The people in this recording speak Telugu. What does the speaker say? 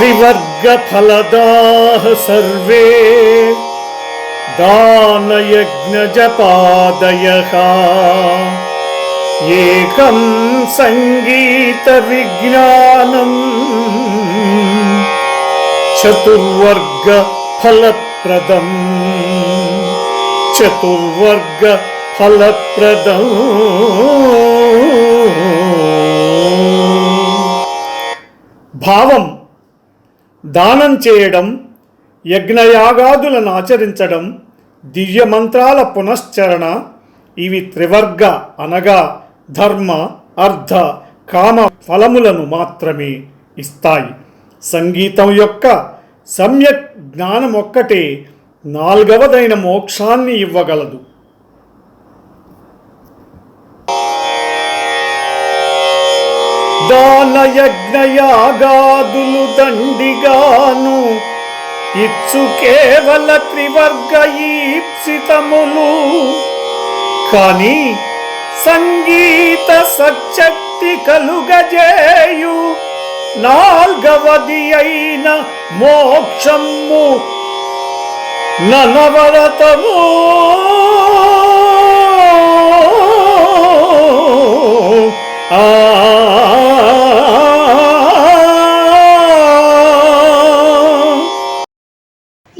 त्रिवर्गफलदाः सर्वे दानयज्ञजपादयः एकं सङ्गीतविज्ञानम् चतुर्वर्गफलप्रदम् चतुर्वर्गफलप्रदम् భావం దానం చేయడం యజ్ఞయాగాదులను ఆచరించడం దివ్యమంత్రాల పునశ్చరణ ఇవి త్రివర్గ అనగా ధర్మ అర్థ కామ ఫలములను మాత్రమే ఇస్తాయి. సంగీతం యొక్క సమ్యక్ జ్ఞానం ఒక్కటే నాల్గవదైన మోక్షాన్ని ఇవ్వగలదు. దానయజ్ఞయాగాదులు దండిగాను. ఇచ్చు కేవల త్రివర్గ ఈప్సితములు. కాని సంగీత సచ్చక్తి కలుగజేయు. నాల్గవది అయిన మోక్షము. ననవరతము.